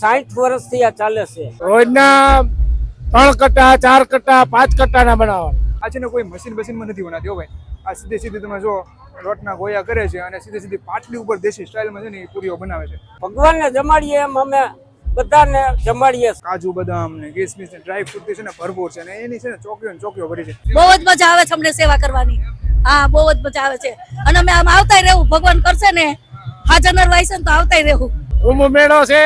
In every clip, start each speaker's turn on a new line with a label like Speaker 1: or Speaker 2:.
Speaker 1: સાઠ વર્ષથી આ ચાલે છે.
Speaker 2: રોજના ત્રણ કટ્ટા ચાર કટ્ટા પાંચ કટ્ટાના બનાવવાના
Speaker 3: આ છે ને કોઈ મશીન બશીનમાં નથી બનાવતી હો ભાઈ. આ સીધી સીધી તમે જો લોટના ગોયા કરે છે અને સીધી સીધી પાટલી ઉપર દેશી સ્ટાઇલમાં છે ને એ પૂરીઓ બનાવે છે.
Speaker 1: ભગવાનને જમાડીએ એમ અમે બધાને જમાડીએ
Speaker 3: કાજુ બદામ ને કિસમિસ ને ડ્રાય ફ્રૂટ છે ને ભરપૂર છે ને એની છે ને ચોકીઓ ને ચોકીઓ ભરી છે.
Speaker 4: બહુ જ મજા આવે છે અમને સેવા કરવાની. હા બહુ જ મજા આવે છે. અને અમે આમ આવતાય રહેવું. ભગવાન કરશે ને હાજર વાઈશે છે તો આવતાય રહેવું.
Speaker 2: કુંભ મેળો છે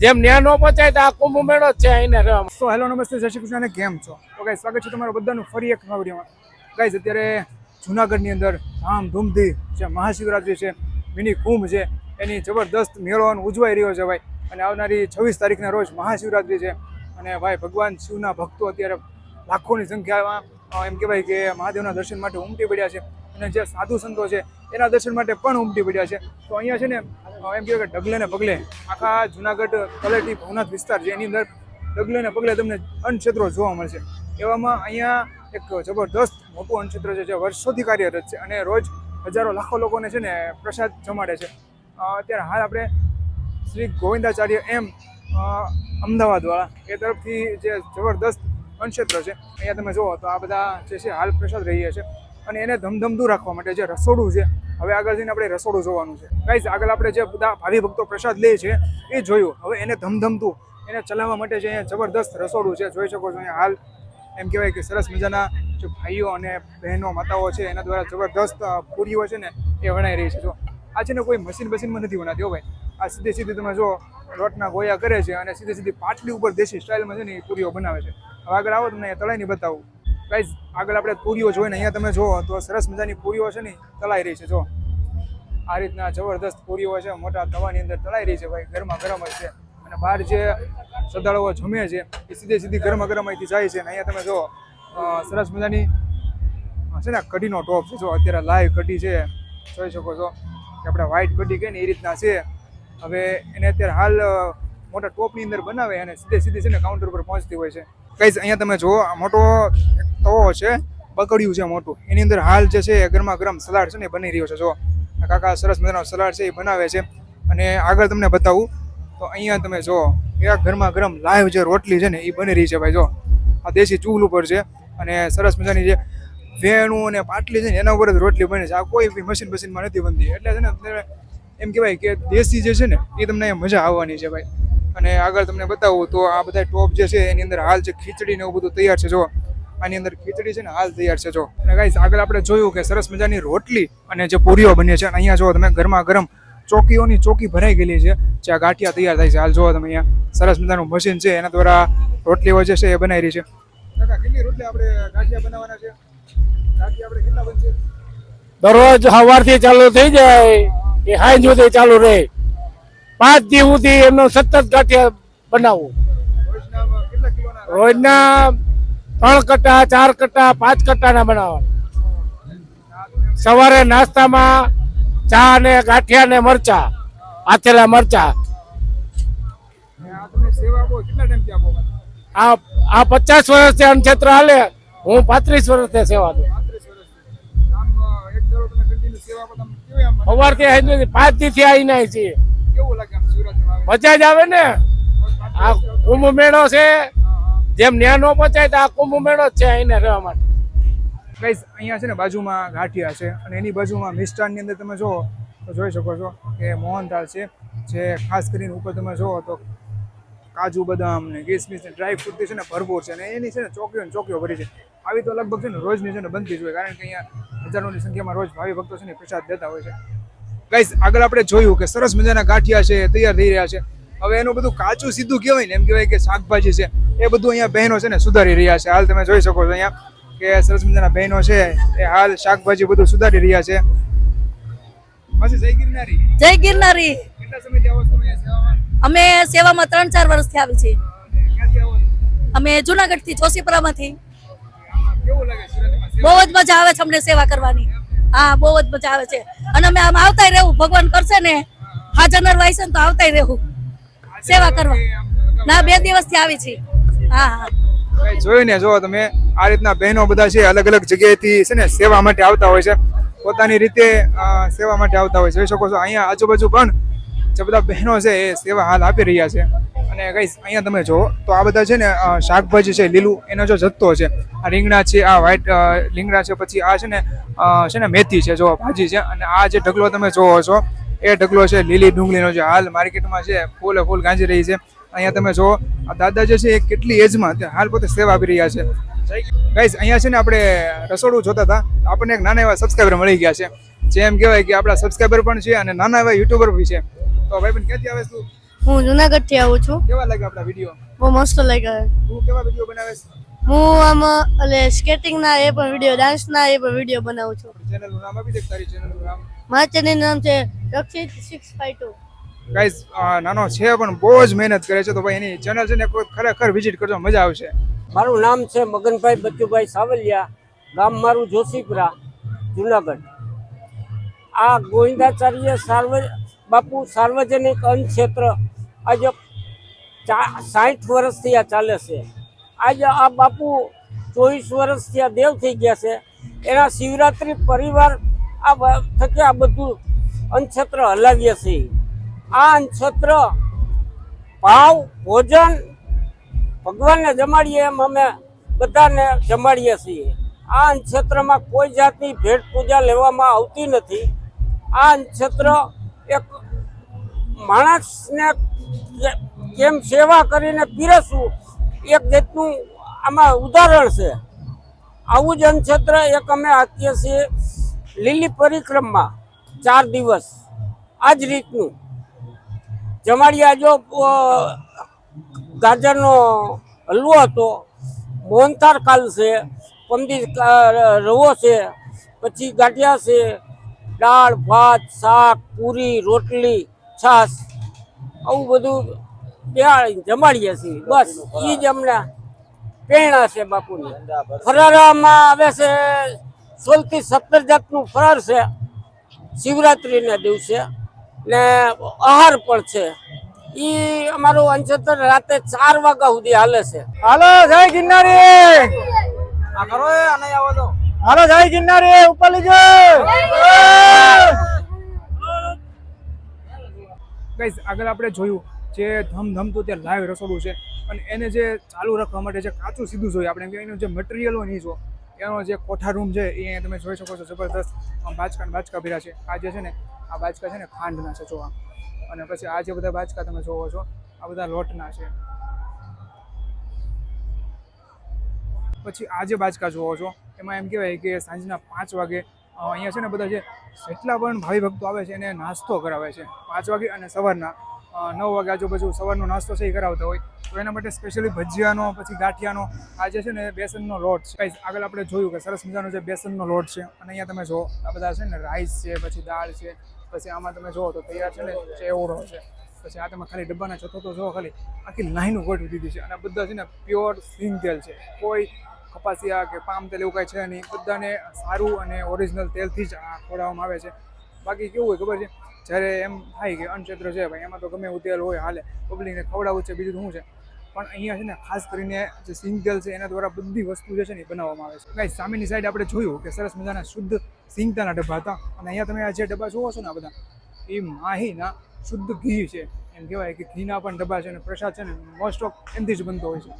Speaker 2: જેમ ન્યા નો પહોંચાય તો આ કુંભ મેળો જ છે અહીંને રહેવા
Speaker 3: તો હેલો, નમસ્તે, જય શ્રી કૃષ્ણ કેમ છો? તો ગાઈસ સ્વાગત છે તમારું બધાનું ફરી એક નવા વિડીયોમાં. ગાઈસ અત્યારે જુનાગઢની અંદર ધામધૂમથી જે મહાશિવરાત્રિ છે, મિની કુંભ છે, એની જબરદસ્ત મેળો ઉજવાઈ રહ્યો છે ભાઈ. અને આવનારી છવ્વીસ તારીખના રોજ મહાશિવરાત્રિ છે. અને ભાઈ, ભગવાન શિવના ભક્તો અત્યારે લાખોની સંખ્યામાં એમ કહેવાય કે મહાદેવના દર્શન માટે ઉમટી પડ્યા છે. અને જે સાધુ સંતો છે, એના દર્શન માટે પણ ઉમટી પડ્યા છે. તો અહીંયા છે ને એમ કહેવાય કે ડગલે ને પગલે આખા જુનાગઢ તલેટી ભવનાથ વિસ્તાર છે, એની અંદર ડગલે ને પગલે તમને અન્નક્ષેત્રો જોવા મળશે. એવામાં અહીંયા એક જબરદસ્ત મોટું અન્નક્ષેત્ર છે, જે વર્ષોથી કાર્યરત છે અને રોજ હજારો લાખો લોકોને છે ને પ્રસાદ જમાડે છે. અત્યારે હાલ આપણે શ્રી ગોવિંદાચાર્ય એમ અમદાવાદવાળા એ તરફથી જે જબરદસ્ત અન્નક્ષેત્ર છે, અહીંયા તમે જુઓ તો આ બધા જે છે હાલ પ્રસાદ રહીએ છે. અને એને ધમધમતું રાખવા માટે જે રસોડું છે, હવે આગળ જઈને આપણે રસોડું જોવાનું છે. ગાઈઝ આગળ આપણે જે બધા ભાવિ ભક્તો પ્રસાદ લે છે, એ જોયું. હવે એને ધમધમતું, એને ચલાવવા માટે જે અહીંયા જબરદસ્ત રસોડું છે, જોઈ શકો છો અહીંયા હાલ, એમ કહેવાય કે સરસ મજાના જે ભાઈઓ અને બહેનો, માતાઓ છે, એના દ્વારા જબરદસ્ત પૂરીઓ છે ને, એ વણાઈ રહી છે. જો, આ છે ને કોઈ મશીન મશીનમાં નથી વણાતી હો ભાઈ. આ સીધી સીધી તમે જો લોટના ગોયા કરે છે અને સીધી સીધી પાટલી ઉપર દેશી સ્ટાઇલમાં છે ને એ પૂરીઓ બનાવે છે. હવે આગળ આવો, તમને તળાઈને બતાવું. ગાઈઝ આગળ આપણે પૂરીઓ જોઈને અહીંયા તમે જુઓ, તો સરસ મજાની પૂરીઓ છે ને, તળાઈ રહી છે જો આ રીતના જબરદસ્ત પૂરીઓ છે, મોટા તવાની અંદર તળાઈ રહી છે, ભાઈ. ગરમા ગરમ જ છે. અને બહાર જે શ્રદ્ધાળુઓ જમે છે, એ સીધી સીધી ગરમા ગરમ અહીંથી જાય છે. અને અહીંયા તમે જો સરસ મજાની છે ને કઢીનો ટોપ છે જો અત્યારે લાઈવ કઢી છે. જોઈ શકો છો કે આપણે વ્હાઈટ કઢી કહે ને, એ રીતના છે. હવે એને અત્યારે હાલ મોટા ટોપની અંદર બનાવે અને સીધે સીધી છે ને કાઉન્ટર ઉપર પહોંચતી હોય છે. કઈ અહીંયા તમે જુઓ મોટો તવો છે બકડિયું છે મોટું. એની અંદર હાલ જે છે ગરમા ગરમ સલાડ છે ને બની રહ્યો છે. જો કાકા સરસ મજાનો સલાડ છે એ બનાવે છે. અને આગળ તમને બતાવું, તો અહીંયા તમે જો એવા ગરમા ગરમ લાઈવ જે રોટલી છે ને એ બની રહી છે ભાઈ, જો. આ દેશી ચૂલ ઉપર છે અને સરસ મજાની જે વેણું અને પાટલી છે ને એના ઉપર જ રોટલી બને છે. આ કોઈ બી મશીન મશીનમાં નથી બનતી. એટલે છે ને એમ કહેવાય કે દેશી જે છે ને એ તમને મજા આવવાની છે ભાઈ. અને આગળ તમને બતાવું તો આ બધા ટોપ જે છે, એની અંદર હાલ છે ખીચડી ને એવું બધું તૈયાર છે, જો. આની અંદર ખીચડી છે ને હાલ તૈયાર છે, જો. અને ગાઈસ આગળ આપણે જોયું કે સરસ મજાની રોટલી અને જે પૂરીઓ બની છે, અને અહીંયા જો તમે ગરમા ગરમ ચોકીઓની ચોકી ભરાઈ ગયેલી છે જે આ ગાંઠિયા તૈયાર થાય છે. હાલ જોવો તમે અહીંયા સરસ મજાનું મશીન છે, એના દ્વારા રોટલીઓ જે છે, એ બનાવી રહી છે. કાકા, કેટલી રોટલી આપણે ગાંઠિયા બનાવવાના છે? ગાંઠિયા આપણે કેટલા બનશે?
Speaker 2: દરરોજ સવારથી ચાલુ થઈ જાય, એ હાઈ સુધી ચાલુ રહે. પાંચ દી સુધી એમનો સતત ગાંઠિયા બનાવવું.
Speaker 3: રોજના
Speaker 2: ત્રણ કટ્ટા ચાર કટ્ટા પાંચ કટ્ટાના બનાવવાના. સવારે નાસ્તામાં ચા ને ગાંઠિયા ને મરચા આથેલા મરચા.
Speaker 3: આ
Speaker 2: આ પચાસ વર્ષથી અન્નક્ષેત્ર હાલે હું પાંત્રીસ વર્ષથી સેવા દઉં સવારથી પાંચ દીથી આવીને આવી છીએ.
Speaker 3: આવે
Speaker 2: જ આવે ને? આ કુંભ મેળો છે. જેમ ન્યા નો પહોંચાય તો આ કુંભ મેળો જ છે અહીંને રહેવા માટે.
Speaker 3: કઈ અહીંયા છે ને બાજુમાં ગાંઠિયા છે. અને એની બાજુમાં મિષ્ટાનની અંદર તમે જુઓ તો જોઈ શકો છો કે મોહનથાળ છે. જે ખાસ કરીને ઉપર તમે જુઓ તો કાજુ, બદામ ને કિસમિસ ને ડ્રાય ફ્રૂટ છે ને ભરપૂર છે. અને એની છે ને ચોકીઓ ને ચોકીઓ ભરી છે. આવી તો લગભગ છે ને રોજની છે ને બનતી જ હોય. કારણ કે અહીંયા હજારોની સંખ્યામાં રોજ ભાવિ ભક્તો છે ને પ્રસાદ દેતા હોય છે. ગાઈસ આગળ આપણે જોયું કે સરસ મજાના ગાંઠિયા છે તૈયાર થઈ રહ્યા છે. હવે એનું બધું કાચું સીધું કહેવાય ને એમ કહેવાય કે શાકભાજી છે. એ બધું અહીંયા બહેનો છે ને સુધારી રહ્યા છે. હાલ તમે જોઈ શકો છો અહીંયા કે સરસ મજાના બહેનો છે. એ હાલ શાકભાજી બધું સુધારી રહ્યા છે. પછી જય ગિરનારી.
Speaker 4: જય ગિરનારી.
Speaker 3: કેટલા સમયથી આવો છો તમે અહીંયા સેવામાં?
Speaker 4: અમે સેવામાં ત્રણ ચાર વર્ષથી આવી છીએ.
Speaker 3: છો?
Speaker 4: અમે જુનાગઢથી જોશીપુરામાંથી
Speaker 3: કેવું લાગે
Speaker 4: બહુ જ મજા આવે છે અમને સેવા કરવાની. હા બહુ જ મજા આવે છે. અને અમે આમ આવતા રહેવું. ભગવાન કરશે ને હાજર ને તો આવતા રહેવું. સેવા કરવા. ના બે દિવસથી આવી છે હા હા.
Speaker 3: જોયું ને જો તમે આ રીતના બહેનો બધા છે અલગ અલગ જગ્યાએથી છે ને સેવા માટે આવતા હોય છે. પોતાની રીતે સેવા માટે આવતા હોય જોઈ શકો છો અહીંયા આજુબાજુ પણ જે બધા બહેનો છે એ સેવા હાલ આપી રહ્યા છે. અને ગાઈસ અહીંયા તમે જો તો આ બધા છે ને શાકભાજી છે, લીલું, એનો જો જથ્થો છે, આ રીંગણા છે, આ વ્હાઈટ રીંગણા છે, પછી આ છે ને છે ને મેથી છે, જો, ભાજી છે, અને આ જે ઢગલો તમે જોવો છો, એ ઢગલો છે, લીલી ડુંગળીનો જે હાલ માર્કેટમાં છે, ફૂલે ફૂલ ગાંજી રહી છે, અહીંયા તમે જો આ દાદા જે છે, એ કેટલી એજમાં હાલ પોતે સેવા આપી રહ્યા છે. ગાઈસ અહીંયા છે ને આપણે રસોડું જોતા હતા આપણને એક નાના એવા સબસ્ક્રાઈબર મળી ગયા છે. જેમ કહેવાય કે આપણા સબસ્ક્રાઈબર પણ છે અને નાના એવા યુટ્યુબર બી છે. તો ભાઈ પણ ક્યાંથી આવે તું?
Speaker 5: હું જુનાગઢથી આવું છું.
Speaker 3: કેવા લાગે આપણા વીડિયો
Speaker 5: બહુ મસ્ત લાગ્યા.
Speaker 3: તું કેવા વીડિયો બનાવે છે?
Speaker 5: હું આમાં એટલે સ્કેટિંગ ના એ પણ વીડિયો ડાન્સ ના એ પણ વીડિયો બનાવું છું.
Speaker 3: ચેનલનું નામ આપી દે તારી ચેનલનું નામ?
Speaker 5: મારા ચેનલ નામ છે Rakshit six five two
Speaker 3: guys નાનો છે પણ બહુ જ મહેનત કરે છે તો ભાઈ એની ચેનલ છે ને કોઈ ખરેખર વિઝિટ કરજો મજા આવશે.
Speaker 1: મારું નામ છે મગનભાઈ બચ્ચુભાઈ સાવલિયા ગામ મારું જોશીપુરા જુનાગઢ. આ ગોવિંદાચાર્ય સાર્વ બાપુ સાર્વજનિક અન્ન ક્ષેત્ર આજે સાઠ વર્ષથી આ ચાલે છે. આજે આ બાપુ ચોવીસ વર્ષથી આ દેવ થઈ ગયા છે. એના શિવરાત્રિ પરિવાર આ થકી આ બધું અન્નક્ષેત્ર હલાવીએ છીએ. આ અન્નક્ષેત્ર ભાવ, ભોજન ભગવાનને જમાડીએ એમ અમે બધાને જમાડીએ છીએ. આ ક્ષેત્રમાં કોઈ જાતની ભેટ પૂજા લેવામાં આવતી નથી. આ ક્ષેત્ર એક માણસને કેમ સેવા કરીને પીરસવું, એક જાતનું આમાં ઉદાહરણ છે. આવું જ અન્નક્ષેત્ર એક અમે આપીએ છીએ લીલી પરિક્રમા, ચાર દિવસ. આ જ રીતનું. જમાડિયા જો ગાજરનો હલવો હતો મોહનથાર કાલ છે પમદી રવો છે, પછી ગાંઠિયા છે, દાળ, ભાત, શાક, પૂરી, રોટલી છાશ આવું બધું બેહાડી જમાડીએ છીએ. બસ એ જ અમને પ્રેરણા છે બાપુની. ફરારામાં આવે છે સોળથી સત્તર જાતનું ફરાર છે. શિવરાત્રિના દિવસે. ને આહાર પણ છે. ઈ અમારું અંશતર રાતે ચાર વાગ્યા સુધી હાલે છે.
Speaker 3: હાલો જય ગિરનારી!
Speaker 1: આ કરો અને આવો તો.
Speaker 3: હાલો જય ગિરનારી ઉપર લીજો! ગાઈઝ, આગળ આપણે જોયું જે ધમધમતું તે લાઈવ રસોડું છે અને એને જે ચાલુ રાખવા માટે જે કાચું સીધું જોઈએ, આપણે એનું જે મટીરિયલ હોય નહીં જો એનો જે કોઠા રૂમ છે, એ તમે જોઈ શકો છો, જબરદસ્ત બાચકા બાચકા ભીરા છે. આ જે છે ને, આ બાચકા છે ને ખાંડના છે, જોવા. અને પછી આ જે બધા બાચકા તમે જોવો છો, આ બધા લોટના છે. પછી આ જે બાચકા જોવો છો, એમાં એમ કહેવાય કે સાંજના પાંચ વાગે અહીંયા છે ને બધા જે જેટલા પણ ભાવિ ભક્તો આવે છે એને નાસ્તો કરાવે છે. પાંચ વાગે અને સવારના નવ વાગે આજુબાજુ સવારનો નાસ્તો છે એ કરાવતા હોય. તો એના માટે સ્પેશિયલી ભજીયાનો, પછી ગાંઠિયાનો, આ જે છે ને બેસનનો લોટ છે. આગળ આપણે જોયું કે સરસ મજાનો જે બેસનનો લોટ છે, અને અહીંયા તમે જો આ બધા છે ને રાઈસ છે, પછી દાળ છે, પછી આમાં તમે જુઓ તો તૈયાર છે ને ચેવડો છે. પછી આ તમે ખાલી ડબ્બાના ચોથો તો જોવો ખાલી, આખી લાઈનો ગોઠવી દીધી છે. અને બધા છે ને પ્યોર સિંગ તેલ છે. કોઈ કપાસિયા કે પામ તેલ એવું કાંઈ છે નહીં. બધાને સારું અને ઓરિજિનલ તેલથી જ આ ખવડાવવામાં આવે છે. બાકી કેવું હોય ખબર છે? જ્યારે એમ થાય કે અન્નક્ષેત્ર છે, ભાઈ, એમાં તો ગમે એવું તેલ હોય, હાલે, પબ્લિકને ખવડાવવું છે, બીજું શું છે? પણ અહીંયા છે ને, ખાસ કરીને જે સિંગ તેલ છે, એના દ્વારા બધી વસ્તુ જે છે ને એ બનાવવામાં આવે છે. કાંઈ સામેની સાઈડ આપણે જોયું કે સરસ મજાના શુદ્ધ સિંગ તેલના ડબ્બા હતા. અને અહીંયા તમે આ જે ડબ્બા જોવો છો ને આ બધા, એ માહીના શુદ્ધ ઘી છે. એમ કહેવાય કે ઘીના પણ ડબ્બા છે અને પ્રસાદ છે ને મોસ્ટ ઓફ એમથી જ બનતો હોય છે.